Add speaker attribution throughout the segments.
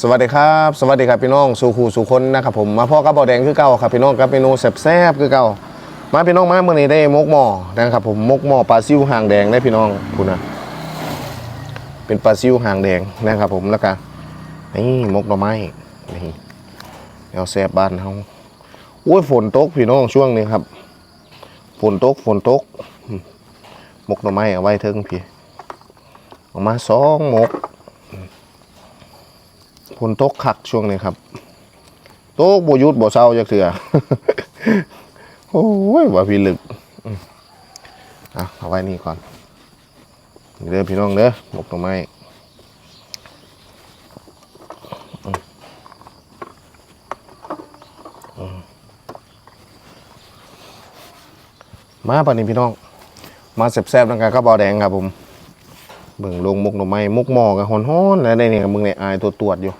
Speaker 1: สวัสดีครับ สวัสดีครับพี่น้องสู่คู่สู่คนนะครับผมมาพ่อกับเบาแดงคือเก่าครับพี่น้องกับเมนูแซ่บๆคือเก่ามาพี่น้องมาเมื่อนี้ได้มกหม้อนะครับผมมกหม้อปลาซิวหางแดงได้พี่น้องคุณนะเป็นปลาซิวหางแดงนะครับผมแล้วก็นี่มกหน่อไม้นี่แนวแซ่บบ้านเฮาโอ้ยฝนตกพี่น้องช่วงนี้ครับฝนตกฝนตกมกหน่อไม้เอาไว้เทิงพี่ออกมาสองมก นตกคักช่วงนี้ครับโตกบหยุดบ่เศร้าจักเถื่อโอ้ยว่าพี่ลึกอะเอาไว้นี่ก่อนเด้อพี่น้องเด้อหมกต้นไม้มาป่ะนี่พี่น้อง มาแซ่บๆนังกันก็บอแดงครับผม เบิ่งลงมุกหน่อไม้มุกหมอกับหอนฮ้อนแล้วในนี่มึงเนี่ยอายตัวตรวจอยู่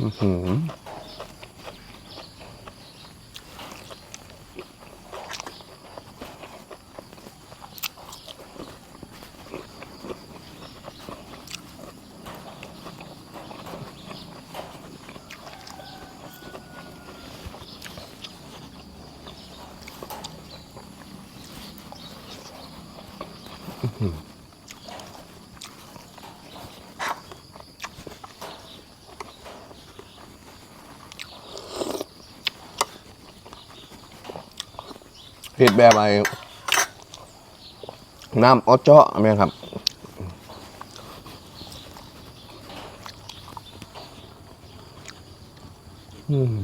Speaker 1: อื้อ เผ็ดแบบไอ้น้ำออเจาะไหมครับอืม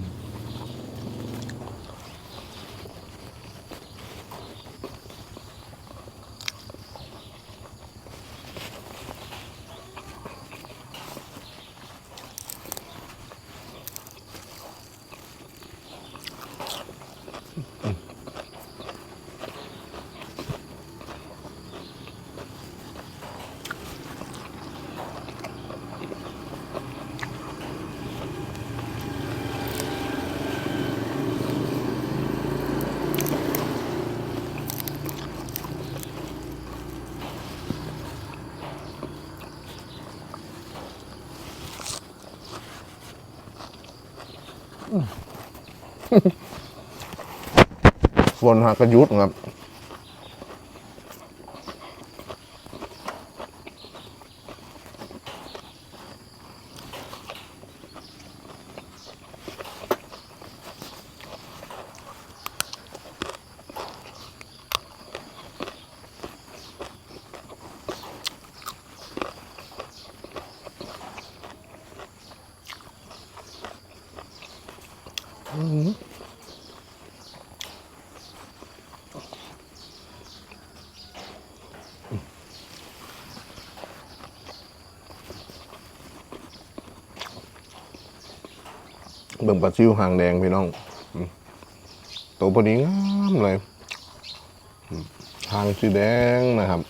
Speaker 1: วนหากระยุดครับ เบิ่งปลาซิวหางแดงพี่น้องตัวพอดีงามเลยหางสีแดงนะครับ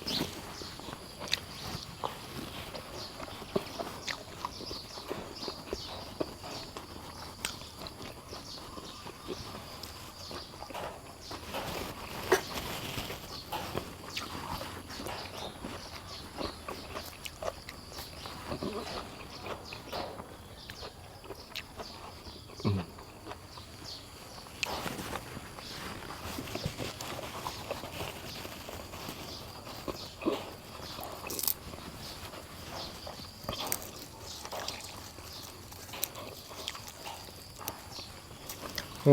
Speaker 1: ปลา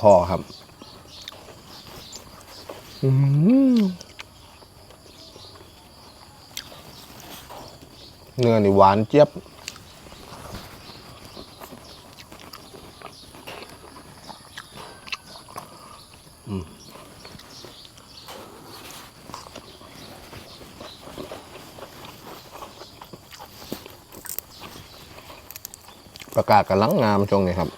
Speaker 1: คอครับ อืมเนื้อนี่หวานเจี๊ยบ ประกาศกำลังงามช่วงนี้ครับ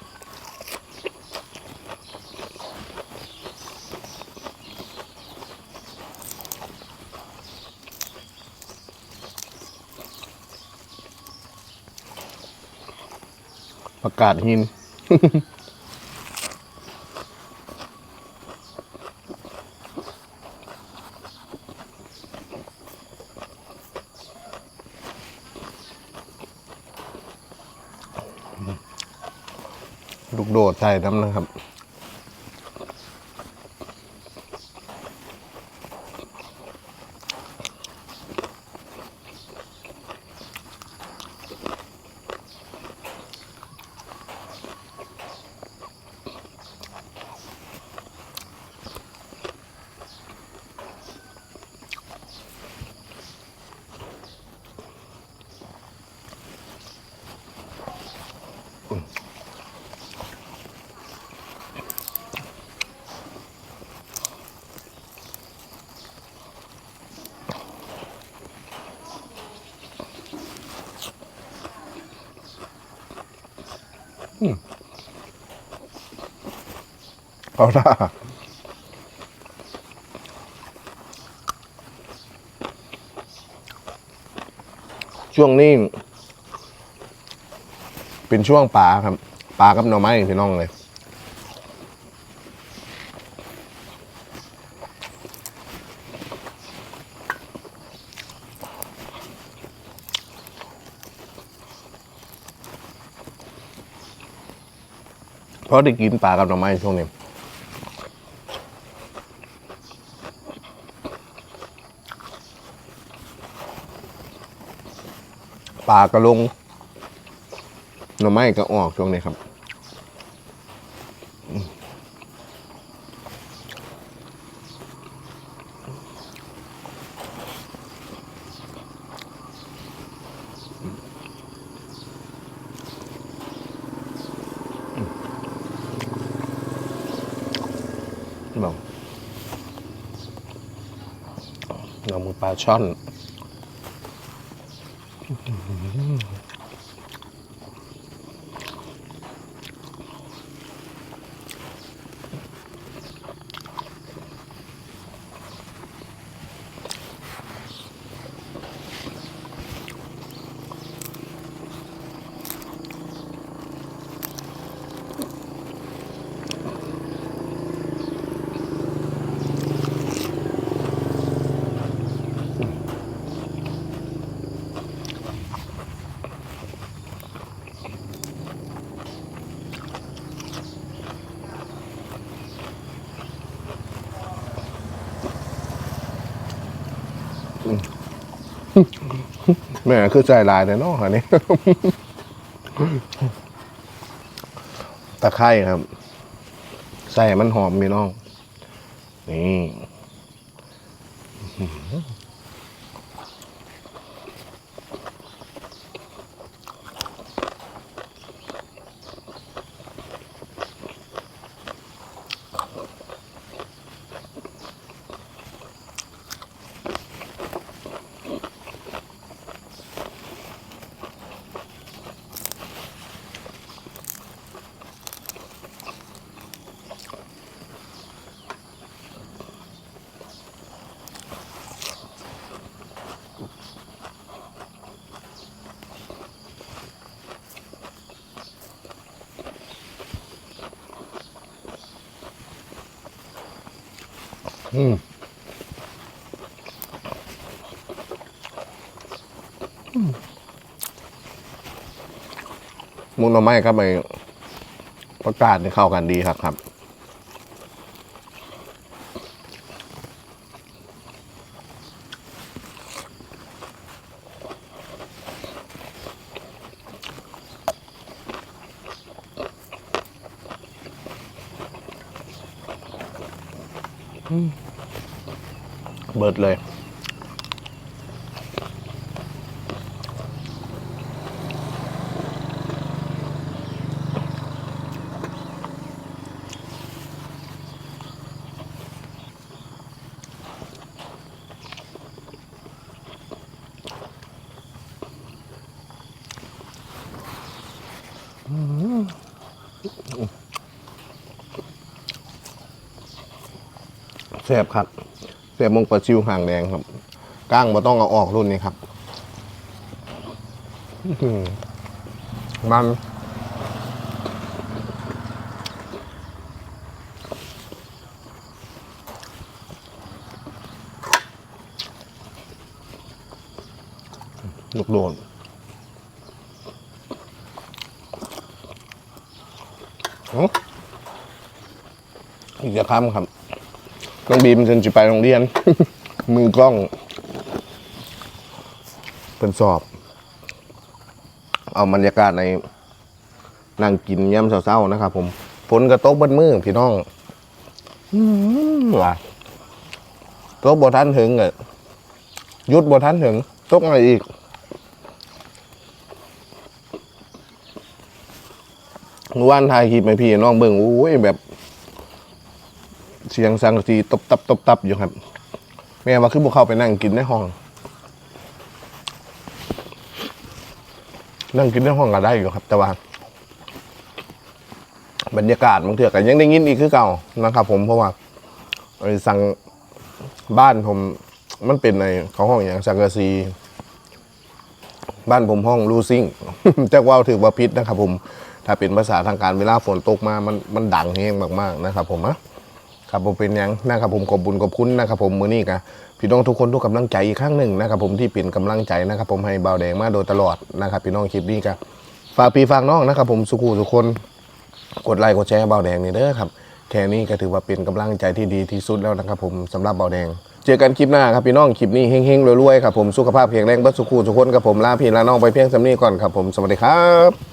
Speaker 1: ประกาศหิน ดดใส่น้ำนะครับ เอาละช่วงนี้เป็นช่วงปลาครับปลากับหน่อไม้พี่น้องเลยเพราะได้กินปลากับหน่อไม้ช่วงนี้ ลากระลงหน่อไม้ก็ออกช่วงนี้ครับบอกเรามือปลาช่อน แม่คือใจลายแน่นาะอันนี้ตะไคร่ครับ ใส่มันหอมมีน้อง นี่ อืมมุนหน่อไม้ครับไปประกาศนี่เข้ากันดีครับครับ เบิดเลย แซ่บครับ แซ่มงปลาซิวหางแดงครับก้างมาต้องเอาออกรุ่นนี้ครับมันลูกโดนอ๋ออีกจะคำครับ น้องบีมจนจะไปโรงเรียน มือกล้อง เป็นสอบ เอาบรรยากาศในนั่งกินย่ำเศร้าๆนะครับผมฝนกระตกบนมือพี่น้องอืมว่ะตกบ่ทันถึงอะยุดบ่ทันถึงตกอะไรอีกวานถ่ายคลิปให้พี่น้องเบิ่งโอ้ยแบบ เสียงสังกะสีตบตับตบตับอยู่ครับ แม่ว่าคือพวกเข้าไปนั่งกินในห้อง นั่งกินในห้องก็ได้อยู่ครับ แต่ว่าบรรยากาศบางเถื่อกันยังได้ยินอีกคือเก่านะครับ ผมเพราะว่าไอ้สั่งบ้านผมมันเป็นในเขาห้องอย่างสังกะสีบ้านผมห้องลูซิ่งแจ้กว่าถือว่าพิษนะครับ ผม ถ้าเป็นภาษาทางการเวลาฝนตกมามันมันดังเฮงมากๆนะครับ ผมนะ ครับผมเป็นยังนะครับผมขอบบุญขอบคุณนะครับผมมือนี้กะพี่น้องทุกคนทุกกำลังใจอีกครั้งหนึ่งนะครับผมที่เป็นกำลังใจนะครับผมให้เบาวแดงมาโดยตลอดนะครับพี่น้องคลิปนี้กะฝากพี่ฝากน้องนะครับผมสุขูทุกคนกดไลค์กดแชร์เบาแดงนี่เด้อครับแค่นี้ก็ถือว่าเป็นกำลังใจที่ดีที่สุดแล้วนะครับผมสำหรับเบาแดง เจอกันคลิปหน้าครับพี่น้องคลิปนี้เฮงๆรวยๆครับผมสุขภาพแข็งแรงบัสุขูทุกคนครับผมลาพี่ลาน้องไปเพียงสำนี้ก่อนครับผมสวัสดีครับ